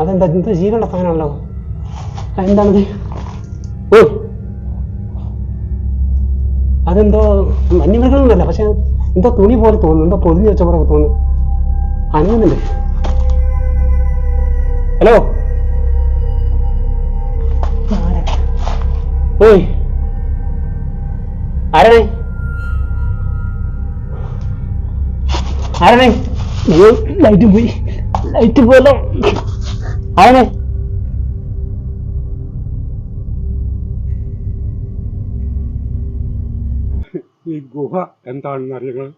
അതെന്താ എന്താ ജീവനുള്ള സാധനമാണല്ലോ? എന്താണത് ഓ! അതെന്തോ വന്യമൃഗങ്ങളൊന്നല്ല പക്ഷെ എന്തോ തുണി പോലെ തോന്നുന്നു എന്തോ പൊതിഞ്ഞ് വെച്ച പോലെ തോന്നുന്നു. അനങ്ങുന്നുണ്ട്. ഹലോ? ഓയ്! ആരാണേ? ആരാണേ? ലൈറ്റ് പോയി. ലൈറ്റ് പോലെ. ആരാണേ? ഈ ഗുഹ എന്താണെന്ന് അറിയുന്നത്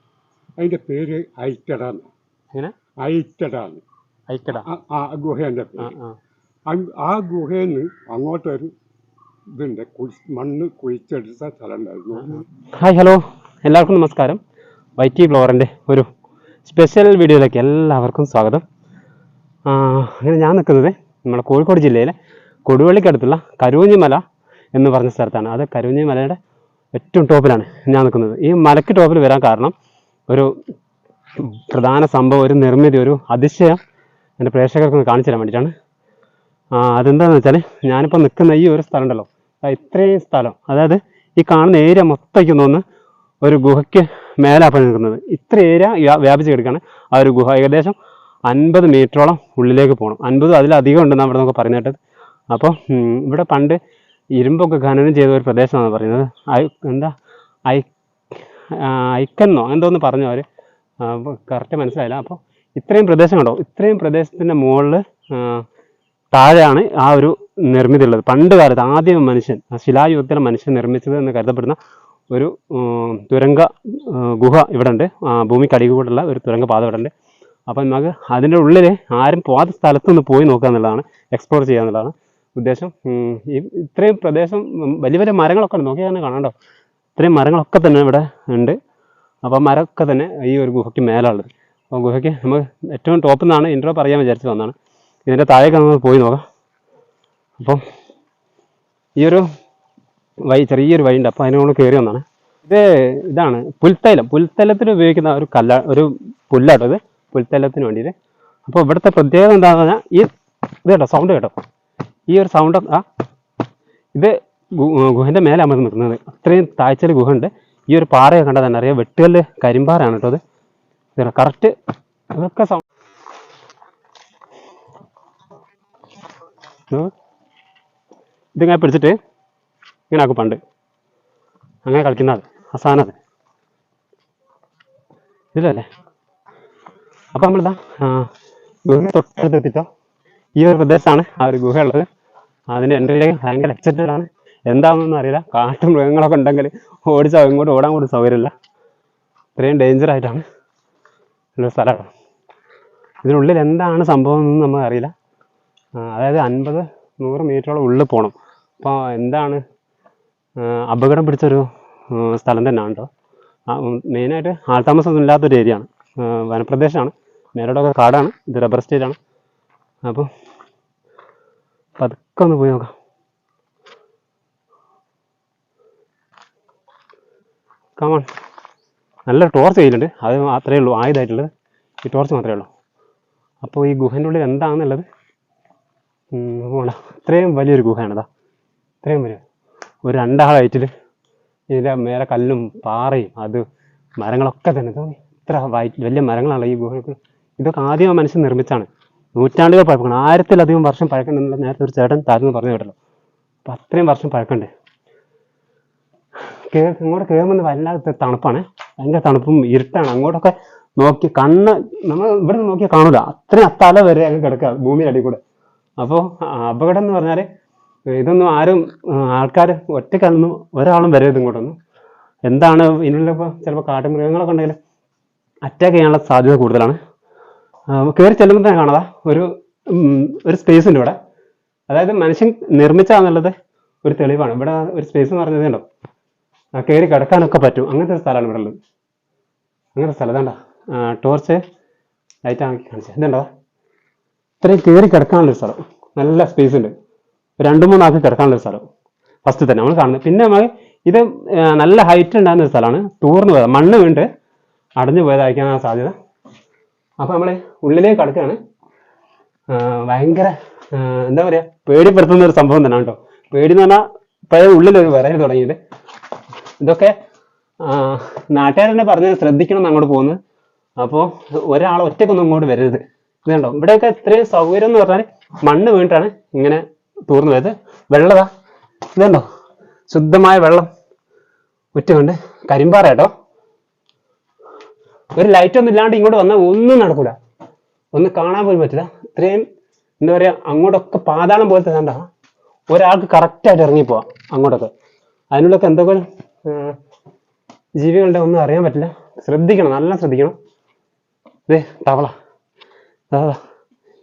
അതിന്റെ പേര് ഐറ്റഡാന്ന് എങ്ങനെ? ഐറ്റഡാന്ന്. ആ- ഗുഹേന്റെ ആ പേര്. ആ. ഗുഹയിൽ നിന്ന് അങ്ങോട്ടൊരു ഇതുണ്ട് മണ്ണ് കുഴിച്ചെടുത്ത സ്ഥലം ഉണ്ടായിരുന്നു ഹായ് ഹലോ. എല്ലാവർക്കും നമസ്കാരം. വൈറ്റി ഫ്ലോറിന്റെ ഒരു സ്പെഷ്യൽ വീഡിയോയിലേക്ക് എല്ലാവർക്കും സ്വാഗതം. അങ്ങനെ ഞാൻ നിൽക്കുന്നത് നമ്മുടെ കോഴിക്കോട് ജില്ലയിലെ കൊടുവള്ളിക്കടുത്തുള്ള കരുവഞ്ഞിമല എന്ന് പറഞ്ഞ സ്ഥലത്താണ്. അത് കരുവഞ്ഞിമലയുടെ ഏറ്റവും ടോപ്പിലാണ് ഞാൻ നിൽക്കുന്നത്. ഈ മലയ്ക്ക് ടോപ്പിൽ വരാൻ കാരണം ഒരു പ്രധാന സംഭവം ഒരു നിർമ്മിതി ഒരു അതിശയം എന്റെ പ്രേക്ഷകർക്ക് ഒന്ന് കാണിച്ചു തരാൻ വേണ്ടിയിട്ടാണ്. അതെന്താണെന്ന് വെച്ചാൽ ഞാനിപ്പോൾ നിൽക്കുന്ന ഈ ഒരു സ്ഥലം ഉണ്ടല്ലോ. ഇത്രയും സ്ഥലം അതായത് ഈ കാണുന്ന ഏരിയ മൊത്തയ്ക്ക് തോന്നുന്നു ഒരു ഗുഹയ്ക്ക് മേലാപ്പം നിൽക്കുന്നത്. ഇത്ര ഏരിയ വ്യാപിച്ച് കിടക്കുകയാണ് ആ ഒരു ഗുഹ. ഏകദേശം അൻപത് മീറ്ററോളം ഉള്ളിലേക്ക് പോകണം അൻപത് അതിലധികം ഉണ്ടെന്ന് അവിടെ നമുക്ക് പറഞ്ഞു കേട്ടത്. അപ്പോൾ ഇവിടെ പണ്ട് ഇരുമ്പൊക്കെ ഖനനം ചെയ്ത ഒരു പ്രദേശമാണ് പറയുന്നത്. ഐ എന്താ? ഐ ഐക്കെന്നോ? എന്തോന്ന് പറഞ്ഞു അവർ കറക്റ്റ് മനസ്സിലായില്ല. അപ്പോൾ ഇത്രയും പ്രദേശം കണ്ടോ? ഇത്രയും പ്രദേശത്തിന്റെ മുകളിൽ താഴെയാണ് ആ ഒരു നിർമ്മിതി ഉള്ളത് പണ്ട് കാലത്ത് ആദ്യം മനുഷ്യൻ ശിലായുഗത്തിലെ മനുഷ്യൻ നിർമ്മിച്ചത് എന്ന് കരുതപ്പെടുന്ന ഒരു തുരങ്ക ഗുഹ ഇവിടെ ഉണ്ട്. ഭൂമിക്കടികൂടുള്ള ഒരു തുരങ്ക പാത ഇവിടെ ഉണ്ട്. അപ്പം നമുക്ക് അതിന്റെ ഉള്ളിൽ ആരും പോകാത്ത സ്ഥലത്തൊന്ന് പോയി നോക്കുക എന്നുള്ളതാണ് എക്സ്പ്ലോർ ചെയ്യുക എന്നുള്ളതാണ് ഉദ്ദേശം. ഈ ഇത്രയും പ്രദേശം വലിയ വലിയ മരങ്ങളൊക്കെ ഉണ്ട്. നോക്കിയാൽ തന്നെ കാണാണ്ടോ ഇത്രയും മരങ്ങളൊക്കെ തന്നെ ഇവിടെ ഉണ്ട്. അപ്പോൾ മരമൊക്കെ തന്നെ ഈ ഒരു ഗുഹയ്ക്ക് മേലുള്ളത് അപ്പോൾ ഗുഹയ്ക്ക് നമുക്ക് ഏറ്റവും ടോപ്പിൽ നിന്നാണ് ഇൻട്രോ പറയാൻ വിചാരിച്ചു വന്നതാണ് ഇതിന്റെ താഴേക്ക് നമ്മൾ പോയി നോക്കാം. അപ്പം ഈ ഒരു വഴി ചെറിയൊരു വഴി ഉണ്ട് അപ്പോൾ അതിനോട് കയറി വന്നാണ് ഇത് ഇതാണ് പുൽത്തൈലം. പുൽത്തൈലത്തിന് ഉപയോഗിക്കുന്ന ഒരു കല്ല ഒരു പുല്ലാട്ടോ ഇത്. പുൽത്തൈലത്തിന് വേണ്ടിയിട്ട് അപ്പോൾ ഇവിടുത്തെ പ്രത്യേകത എന്താണെന്ന് പറഞ്ഞാൽ ഈ ഇത് കേട്ടോ സൗണ്ട് കേട്ടോ? ഈ ഒരു സൗണ്ട് ആ ഇത് ഗുഹന്റെ മേലെ നമ്മൾ നിൽക്കുന്നത്. അത്രയും താഴ്ചയിൽ ഗുഹ ഉണ്ട് ഈ ഒരു പാറയൊക്കെ കണ്ടാൽ തന്നെ അറിയാം. വെട്ടുകല്ല് കരിമ്പാറാണ് കേട്ടോ അത് കറക്റ്റ് അതൊക്കെ സൗണ്ട് ഇതിങ്ങനെ പിടിച്ചിട്ട് ഇങ്ങനെ ആക്കും പണ്ട്. അങ്ങനെ കളിക്കുന്നത് അസാനത് ഇല്ലല്ലേ അപ്പം നമ്മളിതാ ഗുഹ തൊട്ടടുത്ത് എത്തിച്ചോ ഈ ഒരു പ്രദേശമാണ് ആ ഒരു ഗുഹ ഉള്ളത് അതിന്റെ എൻട്രിയിലേക്ക് ഭയങ്കര എക്സൈറ്റഡ് ആണ്. എന്താണെന്നൊന്നും അറിയില്ല. കാട്ടു മൃഗങ്ങളൊക്കെ ഉണ്ടെങ്കിൽ ഓടിച്ചാൽ ഇങ്ങോട്ട് ഓടാൻ കൂടി സൗകര്യമില്ല. ഇത്രയും ഡേഞ്ചർ ആയിട്ടാണ് ഉള്ള സ്ഥലമാണ് ഇതിനുള്ളിൽ എന്താണ് സംഭവം എന്നൊന്നും നമ്മൾ അറിയില്ല. അതായത് അൻപത് നൂറ് മീറ്ററോളം ഉള്ളിൽ പോകണം അപ്പോൾ എന്താണ് അപകടം പിടിച്ചൊരു സ്ഥലം തന്നെയാണ് കേട്ടോ മെയിനായിട്ട് ആൾതാമസമൊന്നും ഇല്ലാത്തൊരു ഏരിയ ആണ്. വനപ്രദേശമാണ്. മേലോട്ടൊക്കെ കാടാണ്. ഇത് റബ്ബർ സ്റ്റേജാണ് അപ്പം പതുക്കെ ഒന്ന് പോയി നോക്കാം. കമൺ നല്ല ടോർച്ച് കയ്യിലുണ്ട് അത് മാത്രമേ ഉള്ളൂ. ആയതായിട്ടുള്ളത് ഈ ടോർച്ച് മാത്രമേ ഉള്ളൂ. അപ്പോൾ ഈ ഗുഹേന്റെ ഉള്ളിൽ എന്താണെന്നുള്ളത് ഉം, പോണ്ട. ഇത്രയും വലിയൊരു ഗുഹയാണിതാ ഇത്രയും വലിയ. ഒരു രണ്ടാളായിട്ടിൽ ഇതിന്റെ മേലെ കല്ലും പാറയും അത് മരങ്ങളൊക്കെ തന്നെ. തോന്നി ഇത്ര വലിയ മരങ്ങളാണ് ഈ ഗുഹയ്ക്ക് ഇതൊക്കെ ആദ്യം മനുഷ്യൻ നിർമ്മിച്ചാണ് നൂറ്റാണ്ടുകൾ പഴക്കണം ആയിരത്തിലധികം വർഷം പഴക്കമുണ്ടെന്നുള്ള നേരത്തെ ഒരു ചേട്ടൻ താഴ്ന്നു പറഞ്ഞു കേട്ടല്ലോ. അപ്പം അത്രയും വർഷം പഴക്കണ്ട് കേ ഇങ്ങോട്ട് കയറുമ്പോൾ വല്ലാത്ത തണുപ്പാണ്. ഭയങ്കര തണുപ്പും ഇരുട്ടാണ്. അങ്ങോട്ടൊക്കെ നോക്കി കണ്ണ് നമ്മൾ ഇവിടെ നിന്ന് നോക്കിയാൽ കാണൂല. അത്രയും തല വരെ അങ്ങ് കിടക്കുക ഭൂമിയുടെ അടി കൂടെ. അപ്പോൾ അപകടം എന്ന് പറഞ്ഞാൽ ഇതൊന്നും ആരും ആൾക്കാർ ഒറ്റക്കൊന്നും ഒരാളും വരരുത് ഇങ്ങോട്ടൊന്നും. എന്താണ് ഇതിനുള്ള ചിലപ്പോൾ കാട്ടുമൃഗങ്ങളൊക്കെ ഉണ്ടെങ്കിൽ അറ്റാക്ക് ചെയ്യാനുള്ള സാധ്യത കൂടുതലാണ്. കയറി ചെല്ലുമ്പോൾ തന്നെ കാണാതാ ഒരു ഒരു സ്പേസ് ഉണ്ട് ഇവിടെ. അതായത് മനുഷ്യൻ നിർമ്മിച്ചാന്നുള്ളത് ഒരു തെളിവാണ്. ഇവിടെ ഒരു സ്പേസ് എന്ന് പറഞ്ഞതേ ഉണ്ടോ കയറി കിടക്കാനൊക്കെ പറ്റും. അങ്ങനത്തെ ഒരു സ്ഥലമാണ് ഇവിടെ ഉള്ളത്. അങ്ങനത്തെ സ്ഥലം. ഇതാണ്ട ടോർച്ച് ലൈറ്റ് ആക്കി കാണിച്ചത്. ഇതുണ്ടോ ഇത്രയും കയറി കിടക്കാനുള്ളൊരു സ്ഥലം. നല്ല സ്പേസ് ഉണ്ട്. രണ്ട് മൂന്നാൾക്ക് കിടക്കാനുള്ളൊരു സ്ഥലം. ഫസ്റ്റ് തന്നെ നമ്മൾ കാണുന്നത്. പിന്നെ നമ്മൾ ഇത് നല്ല ഹൈറ്റ് ഉണ്ടാകുന്ന ഒരു സ്ഥലമാണ്. തൂർന്നു പോയത്. മണ്ണ് വീണ്ട് അടഞ്ഞു പോയതായിരിക്കാൻ സാധ്യത. അപ്പോൾ നമ്മൾ ഉള്ളിലേക്ക് കടക്കാണ് ഭയങ്കര എന്താ പറയാ പേടിപ്പെടുത്തുന്ന ഒരു സംഭവം തന്നെയാണ് കേട്ടോ. പേടി എന്ന് പറഞ്ഞാൽ ഇപ്പോഴേ ഉള്ളിലൊരു വിറയൽ തുടങ്ങിയിട്ട് ഇതൊക്കെ നാട്ടുകാരനെ പറഞ്ഞ് ശ്രദ്ധിക്കണം അങ്ങോട്ട് പോകുന്നത്. അപ്പോൾ ഒരാൾ ഒറ്റക്കൊന്നും ഇങ്ങോട്ട് വരരുത്. ഇതുണ്ടോ ഇവിടെയൊക്കെ ഇത്രയും സൗകര്യം എന്ന് പറഞ്ഞാൽ മണ്ണ് വീണിട്ടാണ് ഇങ്ങനെ തൂർന്നു വരുന്നത് വെള്ളതാ. ഇതുണ്ടോ ശുദ്ധമായ വെള്ളം. ഉറ്റുകൊണ്ട് കരിമ്പാറ കേട്ടോ. ഒരു ലൈറ്റ് ഒന്നും ഇല്ലാണ്ട് ഇങ്ങോട്ട് വന്നാൽ ഒന്നും നടക്കൂല. ഒന്ന് കാണാൻ പോലും പറ്റില്ല. ഇത്രയും എന്താ പറയുക അങ്ങോട്ടൊക്കെ പാതാളം പോലത്തെ കണ്ട ഒരാൾക്ക് കറക്റ്റായിട്ട് ഇറങ്ങിപ്പോവാം അങ്ങോട്ടൊക്കെ. അതിനുള്ളൊക്കെ എന്തൊക്കെ ജീവികളുടെ ഒന്നും അറിയാൻ പറ്റില്ല. ശ്രദ്ധിക്കണം നല്ല ശ്രദ്ധിക്കണം. ദേ തവള.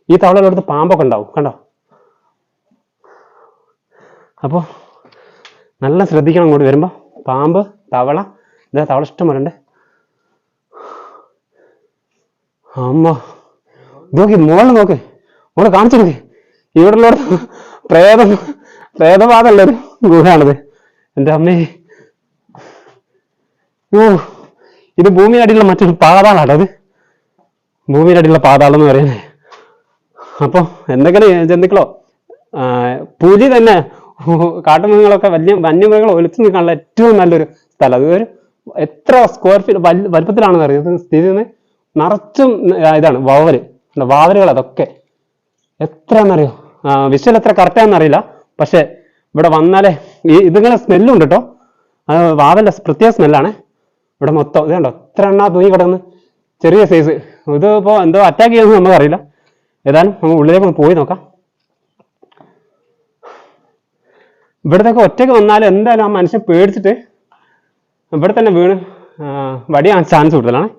ഈ തവളയുടെ പാമ്പൊക്കെ ഉണ്ടാവും കണ്ടോ? അപ്പോൾ നല്ല ശ്രദ്ധിക്കണം അങ്ങോട്ട് വരുമ്പോൾ പാമ്പ് തവള ഇതാ തവള ഇഷ്ടം പോലെ ഉണ്ട് അമ്മ. നോക്കി മോളിൽ നോക്ക്. മോളെ കാണിച്ചു നോക്കി ഇവിടെ ഉള്ളവർ പ്രേതം പ്രേതപാതല്ല ഒരു ഗുഹയാണത് എന്റെ അമ്മേ. ഓ ഇത് ഭൂമിയുടെ മറ്റൊരു പാതാളാട്ടോ അത്. ഭൂമിയുടെ അടിയിലുള്ള പാതാളം എന്ന് പറയുന്നത്. അപ്പോൾ എന്തെങ്കിലും ജന്തുക്കളോ? പൂജ തന്നെ കാട്ടുമൃഗങ്ങളൊക്കെ വലിയ വന്യമൃഗങ്ങൾ ഒലിച്ചു നിൽക്കാനുള്ള ഏറ്റവും നല്ലൊരു സ്ഥലം. അത് ഒരു എത്ര സ്ക്വയർ ഫീറ്റ് വലുപ്പത്തിലാണെന്ന് അറിയാം. സ്ഥിതി നിറച്ചും ഇതാണ് വവൽ. വാവലുകൾ അതൊക്കെ. എന്നറിയോ വിഷ്വൽ എത്ര കറക്റ്റ് ആണെന്നറിയില്ല പക്ഷെ ഇവിടെ വന്നാലേ ഈ ഇതിങ്ങനെ സ്മെല്ലും ഉണ്ട് കേട്ടോ വാവല്ല പ്രത്യേക സ്മെല്ലാണ് ഇവിടെ മൊത്തം ഇത് കണ്ടോ? എത്ര എണ്ണ തൂങ്ങി കിടന്ന്. ചെറിയ സൈസ് ഇത് ഇപ്പോ എന്തോ അറ്റാക്ക് ചെയ്യുന്നത് നമുക്കറിയില്ല. ഏതായാലും നമുക്ക് ഉള്ളിലേക്ക് ഒന്ന് പോയി നോക്കാം. ഇവിടത്തേക്ക് ഒറ്റയ്ക്ക് വന്നാലും എന്തായാലും ആ മനുഷ്യൻ പേടിച്ചിട്ട് ഇവിടെ തന്നെ വീണ് വടിയാൻ ചാൻസ് കൂടുതലാണ്.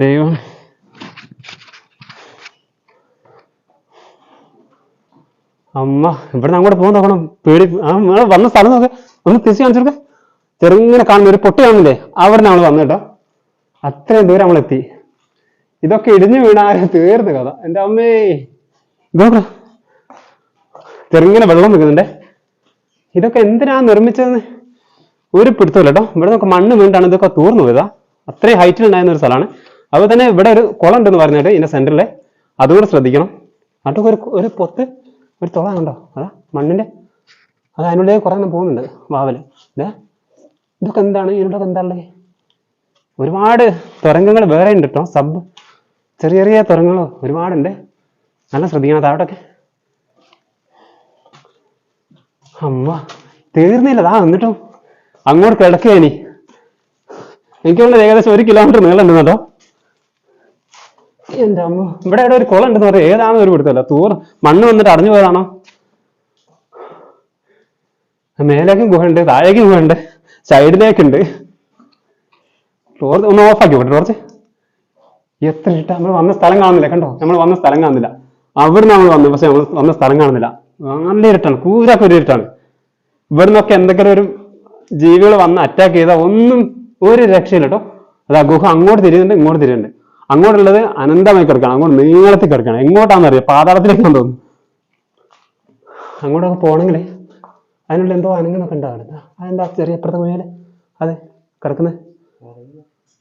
ദൈവം. അമ്മ ഇവിടെ അങ്ങോട്ട് പോകാൻ നോക്കണം. പേടി ആ വന്ന സ്ഥലം നോക്ക്. ഒന്ന് തിരിച്ചു കാണിച്ചു ചെറുങ്ങനെ കാണുന്ന ഒരു പൊട്ടി കാണുന്നില്ലേ? അവിടെ നമ്മൾ വന്നു കേട്ടോ. അത്രയും ദൂരം നമ്മളെത്തി ഇതൊക്കെ ഇടിഞ്ഞു വീണാരെ തീർന്നു കഥ. എന്റെ അമ്മേ. ഇതൊക്കെ ചെറുങ്ങനെ വെള്ളം നിൽക്കുന്നുണ്ടേ. ഇതൊക്കെ എന്തിനാ നിർമ്മിച്ചതെന്ന്? ഒരു പിടുത്തമില്ല കേട്ടോ. ഇവിടെ നമുക്ക് മണ്ണ് വീണ്ടാണ്. ഇതൊക്കെ തൂർന്നു പോയതാ. അത്രയും ഹൈറ്റിൽ ഉണ്ടായിരുന്ന ഒരു സ്ഥലമാണ്. അതുപോലെ തന്നെ ഇവിടെ ഒരു കുളം ഉണ്ടെന്ന് പറഞ്ഞിട്ട് ഇതിന്റെ സെന്ററിൽ അതുകൂടെ ശ്രദ്ധിക്കണം. അതൊക്കെ ഒരു ഒരു പൊത്ത് ഒരു തുള അതാ മണ്ണിന്റെ അത് അതിനുള്ളിൽ കുറെ എണ്ണം പോകുന്നുണ്ട് വാവൽ. ഇതേ ഇതൊക്കെ എന്താണ്? ഇതിനോടൊക്കെ എന്താ ഉള്ളത്? ഒരുപാട് തുരങ്കങ്ങൾ വേറെ ഉണ്ട് കേട്ടോ സബ് ചെറിയ ചെറിയ തുരങ്കങ്ങൾ ഒരുപാടുണ്ട്. നല്ല ശ്രദ്ധിക്കണം താഴോട്ടൊക്കെ. അമ്മ തീർന്നില്ല. അതാ എന്നിട്ടും അങ്ങോട്ട് കിടക്കുക ഇനി. എനിക്കുള്ളത് ഏകദേശം ഒരു കിലോമീറ്റർ നീളം കേട്ടോ. എന്റെ അമ്മ ഇവിടെ ഇവിടെ ഒരു കുളം ഉണ്ടെന്ന് പറയാം. ഏതാണെന്ന് ഒരു പിടുത്തല്ല തൂർ മണ്ണ് വന്നിട്ട് അടഞ്ഞു പോയതാണോ? മേലേക്കും ഗുഹയുണ്ട് താഴേക്കും ഗുഹയുണ്ട് സൈഡിലേക്കുണ്ട്. ടോർച്ച് ഒന്ന് ഓഫാക്കി വിട്ടെ ടോർച്ച്. എത്ര ഇട്ട? നമ്മൾ വന്ന സ്ഥലം കാണുന്നില്ല കണ്ടോ? നമ്മൾ വന്ന സ്ഥലം കാണുന്നില്ല. അവിടുന്ന് നമ്മൾ വന്നു പക്ഷെ നമ്മൾ വന്ന സ്ഥലം കാണുന്നില്ല. നല്ല ഇരുട്ടാണ് കൂരൊക്കെ ഒരു ഇരുട്ടാണ്. ഇവിടുന്നൊക്കെ എന്തെങ്കിലും ഒരു ജീവികൾ വന്ന് അറ്റാക്ക് ചെയ്താൽ ഒന്നും ഒരു രക്ഷയില്ല കേട്ടോ. അതാ ഗുഹ അങ്ങോട്ട് തിരിയുന്നുണ്ട് ഇങ്ങോട്ട് തിരിയുന്നുണ്ട്. അങ്ങോട്ടുള്ളത് അനന്തമായി കിടക്കണം അങ്ങോട്ട് നീളത്തിൽ കിടക്കണം. എങ്ങോട്ടാണെന്ന് അറിയാം. പാതാളത്തിലേക്കാണ് തോന്നുന്നു. അങ്ങോട്ടൊക്കെ പോകണമെങ്കിൽ അതിനുള്ള എന്തോ അനങ്ങുന്നൊക്കെ ഉണ്ടാവില്ല അതെന്താ ചെറിയ അപ്പുറത്തെ പോയാൽ അതെ കിടക്കുന്നത്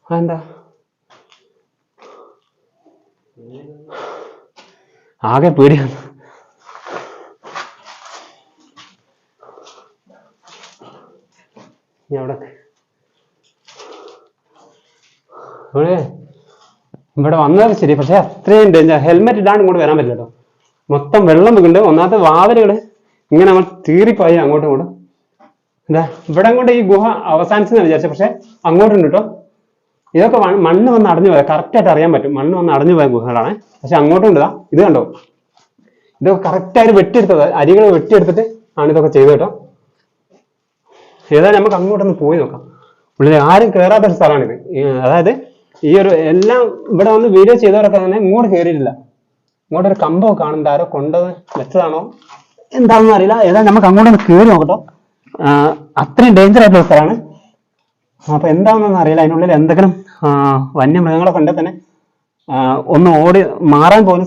അതെന്താ ആകെ പേടിയാണ് ഞാൻ അവിടെ ഇവിടെ ഇവിടെ വന്നത് ശരി. പക്ഷെ അത്രയും ഡേഞ്ചർ ഹെൽമെറ്റ് ഇടാണ്ട് ഇങ്ങോട്ട് വരാൻ പറ്റില്ല കേട്ടോ മൊത്തം വെള്ളം വീണ്ട് ഒന്നാമത്തെ വാതിലുകൾ ഇങ്ങനെ നമ്മൾ തീറിപ്പോയി അങ്ങോട്ടും ഇങ്ങോട്ടും. എന്താ? ഇവിടെ അങ്ങോട്ട് ഈ ഗുഹ അവസാനിച്ചെന്ന് വിചാരിച്ചു. പക്ഷെ അങ്ങോട്ടുണ്ട് കേട്ടോ ഇതൊക്കെ മണ്ണ് വന്ന് അടഞ്ഞു പോയ കറക്റ്റായിട്ട് അറിയാൻ പറ്റും. മണ്ണ് വന്ന് അടഞ്ഞു പോയ ഗുഹകളാണ്. പക്ഷെ അങ്ങോട്ടും ഉണ്ടതാ ഇത്. കണ്ടോ? ഇതൊക്കെ കറക്റ്റായിട്ട് വെട്ടിയെടുത്തത്. അരികൾ വെട്ടിയെടുത്തിട്ട് ആണ് ഇതൊക്കെ ചെയ്തത് കേട്ടോ ഏതായാലും നമുക്ക് അങ്ങോട്ടൊന്ന് പോയി നോക്കാം. ഉള്ളിൽ ആരും കയറാത്തൊരു സ്ഥലമാണിത്. അതായത് ഈ ഒരു എല്ലാം ഇവിടെ വന്ന് വീഡിയോ ചെയ്തവരൊക്കെ തന്നെ ഇങ്ങോട്ട് കയറിയിട്ടില്ല ഇങ്ങോട്ട് ഒരു കമ്പോ കാണുന്നുണ്ട്. ആരോ കൊണ്ടത് വെച്ചതാണോ എന്താണെന്ന് അറിയില്ല. ഏതായാലും നമുക്ക് അങ്ങോട്ടൊന്ന് കയറി നോക്കട്ടോ. അത്രയും ഡേഞ്ചർ ആയിട്ടുള്ള സ്ഥലമാണ്. അപ്പൊ എന്താണെന്നൊന്നും അറിയില്ല. അതിനുള്ളിൽ എന്തെങ്കിലും വന്യമൃഗങ്ങളൊക്കെ ഉണ്ടെങ്കിൽ തന്നെ ഒന്ന് ഓടി മാറാൻ പോലും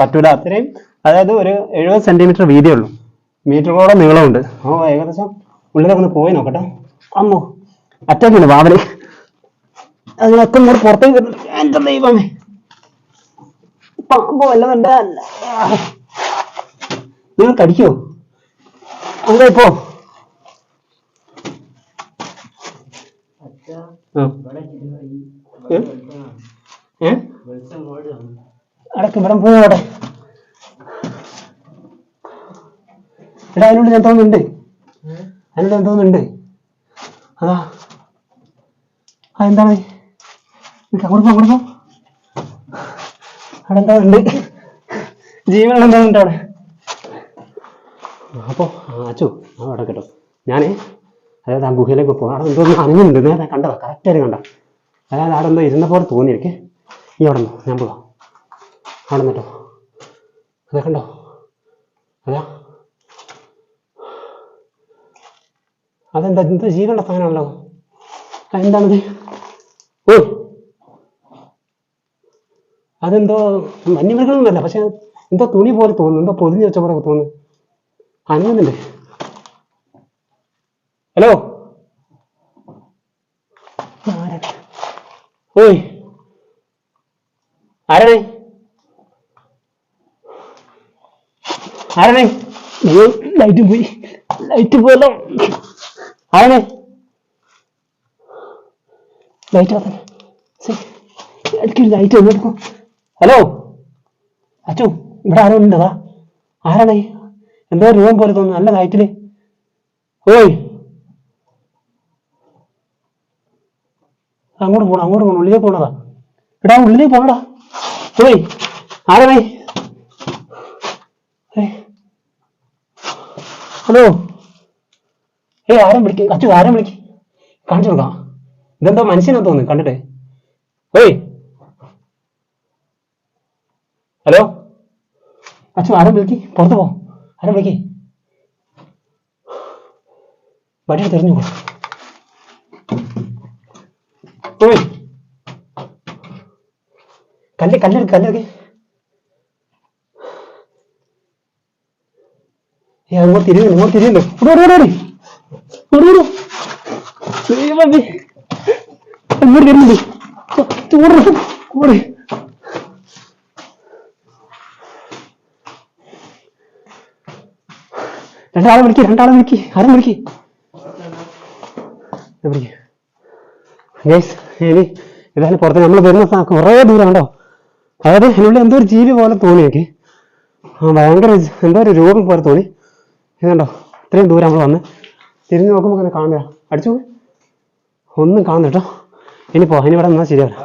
പറ്റൂല. അത്രയും അതായത് ഒരു എഴുപത് സെന്റിമീറ്റർ വീതിയേ ഉള്ളൂ. മീറ്ററോളം നീളമുണ്ട്. ഓ ഏകദേശം ഉള്ളിലൊക്കെ ഒന്ന് പോയി നോക്കട്ടെ. അമ്മോ അറ്റാക്കുണ്ട് വാവൽ. അതിനൊക്കെ ഇങ്ങനെ പുറത്തേക്ക് വരുന്നു. എന്റെ ദൈവമേ. പാമ്പ് വല്ലതുണ്ട് അല്ല നിങ്ങൾ കടിക്കോ. അങ്ങനെ ഇപ്പോ? അടക്ക് ഇവിടെ പോയോടെ എടാ അതിനുള്ളിൽ ഞാൻ തോന്നുന്നുണ്ട്. അതിനുള്ളിൽ ഞാൻ തോന്നുന്നുണ്ട്. അതാ. അതെന്താണ് അങ്ങോട്ട് പോ അവിടെ എന്താ ഉണ്ട്. ജീവനുള്ള എന്താ ഉണ്ട് അവിടെ? അപ്പോൾ അച്ചു ആ അവിടെ കേട്ടോ ഞാനേ അതായത് ആ ഗുഹയിലേക്ക് പോകും അവിടെ എന്തോ അറിഞ്ഞിട്ടുണ്ട്. നേരെ കണ്ടതാ കറക്റ്റായിട്ട് കണ്ട? അതായത് അവിടെ എന്തോ ഇരുന്ന പോലെ തോന്നി എനിക്ക് ഈ അവിടെ നിന്നോ ഞാൻ പോവാം. അവിടെ നിന്നിട്ടോ അതെ കണ്ടോ? അതാ. അതെന്താ? എന്താ ജീവനുള്ള സാധനമാണല്ലോ. അതെന്താണത് ഓ അതെന്തോ വന്യമൃഗങ്ങളൊന്നുമല്ല പക്ഷെ എന്തോ തുണി പോലെ തോന്നുന്നു എന്തോ പൊതിഞ്ഞു വെച്ച പോലെ തോന്നുന്നു. അനങ്ങുന്നുണ്ട് ഹലോ? ഓയ്. ആരാണേ? ആരാണേ? ലൈറ്റ് പോയി. ലൈറ്റ് പോയല്ലോ ആരാണേ? ലൈറ്റ് എനിക്ക് ലൈറ്റ് എടുക്കും ഹലോ അച്ചു ഇവിടെ ആരോ ഉണ്ടതാ ആരാണേ എന്തോ രൂപം പോലെ തോന്നുന്നു നല്ല ലൈറ്റിൽ ഓയ്. അങ്ങോട്ട് പോണം അങ്ങോട്ട് പോണം ഉള്ളിലേക്ക് പോണതാ. എടാ ഉള്ളിലേക്ക് പോണടാ. ഓയ് ആരാണേ ഹലോ. ഏയ് ആരും വിളിക്കും. അച്ചു ആരും വിളിക്കും. കാണിച്ചു കൊടുക്കാം. ഇതെന്തോ മനുഷ്യനാ തോന്നുന്നു കണ്ടിട്ട്. ഓയ്. ഹലോ? അച്ഛൻ ആരും വിളിക്കി? പുറത്ത് പോ. ആരും വിളിക്കി? വടി തെറിഞ്ഞു പോയി കല്ല് കല്ലെടുക്ക് കല്ലെടുക്ക് ഏ അങ്ങോട്ട് തിരിയുന്നു ഇങ്ങോട്ട് തിരിയുന്നു ഇവിടെ ഇവിടെ ഇവിടെ ഇവിടെ ഇവിടെ ഇവിടെ ഇവിടെ തിരിഞ്ഞു ഓടി ഓടി രണ്ടാളെ വിളിക്ക് രണ്ടാളെ വിളിക്ക് ആരും വിളിക്ക്? ഏതായാലും പുറത്ത് നമ്മൾ വരുന്ന കുറേ ദൂരം ഉണ്ടോ അതായത് എന്നുള്ള എന്തോ ഒരു ജീവി പോലെ തോന്നി എനിക്ക്. ആ ഭയങ്കര എന്തോ ഒരു രൂപം പോലെ തോന്നി. ഇതുണ്ടോ? ഇത്രയും ദൂരം നമ്മൾ വന്ന്. തിരിഞ്ഞു നോക്കുമ്പോൾ അങ്ങനെ കാണുക അടിച്ചു. ഒന്നും കാണുന്നു കേട്ടോ. ഇനി പോ ഇനി ഇവിടെ നിന്നാൽ ശരിയാവില്ല.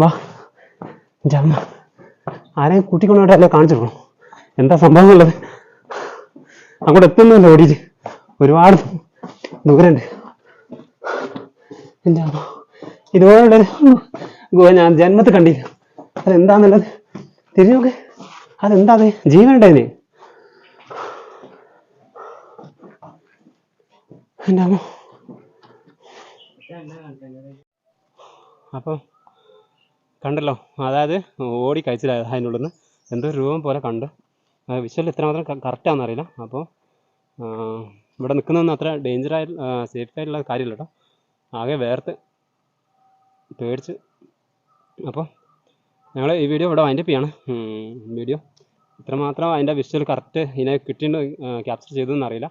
വാ. ജമ്മ. ആരെയും കൂട്ടിക്കൊണ്ടുപോയിട്ടല്ലേ കാണിച്ചു കൊടുക്കണം എന്താ സംഭവം ഉള്ളത് അങ്ങോട്ട് എത്തുന്നില്ല ഓടിയിട്ട്. ഒരുപാട് ദൂരമുണ്ട് എന്റെ ഇതുപോലുള്ള ഗുഹ ഞാൻ ജന്മത്തിൽ കണ്ടില്ല. അതെന്താന്നുള്ളത് തിരിഞ്ഞു നോക്ക്. അതെന്താ അത് ജീവനുണ്ടതിന് എന്റെ അമ്മ അപ്പം കണ്ടല്ലോ. അതായത് ഓടി കഴിച്ചില്ല അതിനുള്ളിൽ നിന്ന് എന്തോ രൂപം പോലെ കണ്ട്. വിഷ്വൽ എത്രമാത്രം കറക്റ്റാണെന്ന് അറിയില്ല. അപ്പോൾ ഇവിടെ നിൽക്കുന്നതൊന്നും അത്ര ഡേഞ്ചർ ആയി സേഫ് ആയിട്ടുള്ള കാര്യമില്ല കേട്ടോ ആകെ വേർത്ത് പേടിച്ച്. അപ്പോൾ ഞങ്ങൾ ഈ വീഡിയോ ഇവിടെ വൈൻഡപ്പ് ചെയ്യാണ്. വീഡിയോ ഇത്രമാത്രം അതിന്റെ വിഷ്വൽ കറക്റ്റ് ഇതിനെ കിട്ടിയിട്ട് ക്യാപ്ചർ ചെയ്തതെന്ന് അറിയില്ല.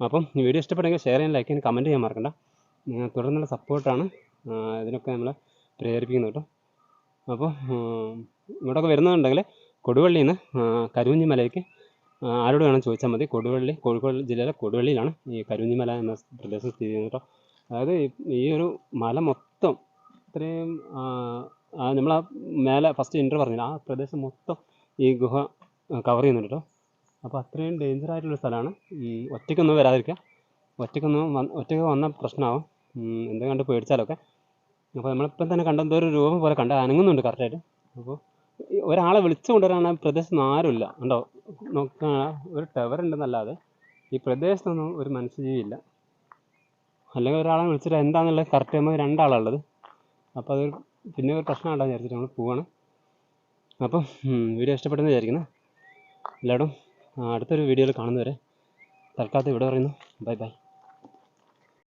അപ്പം ഈ വീഡിയോ ഇഷ്ടപ്പെട്ടെങ്കിൽ ഷെയർ ചെയ്യാൻ ലൈക്ക് ചെയ്യാൻ കമന്റ് ചെയ്യാൻ മറക്കണ്ട. തുടർന്നുള്ള സപ്പോർട്ടാണ് ഇതിനൊക്കെ നമ്മൾ പ്രേരിപ്പിക്കുന്നത് കേട്ടോ അപ്പോൾ ഇവിടെയൊക്കെ വരുന്നുണ്ടെങ്കിൽ കൊടുവള്ളിയിൽ നിന്ന് കരുവഞ്ഞിമലയ്ക്ക് ആരോട് വേണം ചോദിച്ചാൽ മതി. കൊടുവള്ളി കോഴിക്കോട് ജില്ലയിലെ കൊടുവള്ളിയിലാണ് ഈ കരുവഞ്ഞിമല എന്ന പ്രദേശം സ്ഥിതി ചെയ്യുന്നത് കേട്ടോ. അതായത് ഈ- ഈ ഒരു മല മൊത്തം ഇത്രയും നമ്മൾ ആ മേലെ ഫസ്റ്റ് ഇന്റർ പറഞ്ഞില്ല ആ പ്രദേശം മൊത്തം ഈ ഗുഹ കവർ ചെയ്യുന്നുണ്ട് കേട്ടോ. അപ്പോൾ അത്രയും ഡേഞ്ചർ ആയിട്ടുള്ള സ്ഥലമാണ്. ഒറ്റയ്ക്കൊന്നും വരാതിരിക്കുക. ഒറ്റയ്ക്കൊന്നും ഒറ്റയ്ക്ക് വന്ന പ്രശ്നമാവും. എന്തെങ്കിലും കണ്ട് പേടിച്ചാലൊക്കെ. അപ്പോൾ നമ്മളിപ്പം തന്നെ കണ്ട എന്തോ ഒരു രൂപം പോലെ കണ്ട് അനങ്ങുന്നുണ്ട് കറക്റ്റായിട്ട് അപ്പോൾ ഈ ഒരാളെ വിളിച്ചു കൊണ്ടുവരാൻ പ്രദേശത്തൊന്നും പ്രദേശത്ത് ആരുമില്ല. ഉണ്ടോ നോക്ക ഒരു ടവർ ഉണ്ടെന്നല്ലാതെ ഈ പ്രദേശത്തൊന്നും ഒരു മനുഷ്യജീവിയില്ല. അല്ലെങ്കിൽ ഒരാളെ വിളിച്ചിട്ട് എന്താണെന്നുള്ളത് കറക്റ്റ് നമുക്ക് രണ്ടാളുള്ളത് അപ്പോൾ അതൊരു പിന്നെ ഒരു പ്രശ്നം ഉണ്ടാകുന്ന വിചാരിച്ചിട്ട് നമ്മൾ പോവാണ്. അപ്പം വീഡിയോ ഇഷ്ടപ്പെട്ടെന്ന് വിചാരിക്കുന്നു. എല്ലാവരും അടുത്തൊരു വീഡിയോയിൽ കാണുന്നവരെ തൽക്കാലത്ത് ഇവിടെ പറയുന്നു. Bye bye.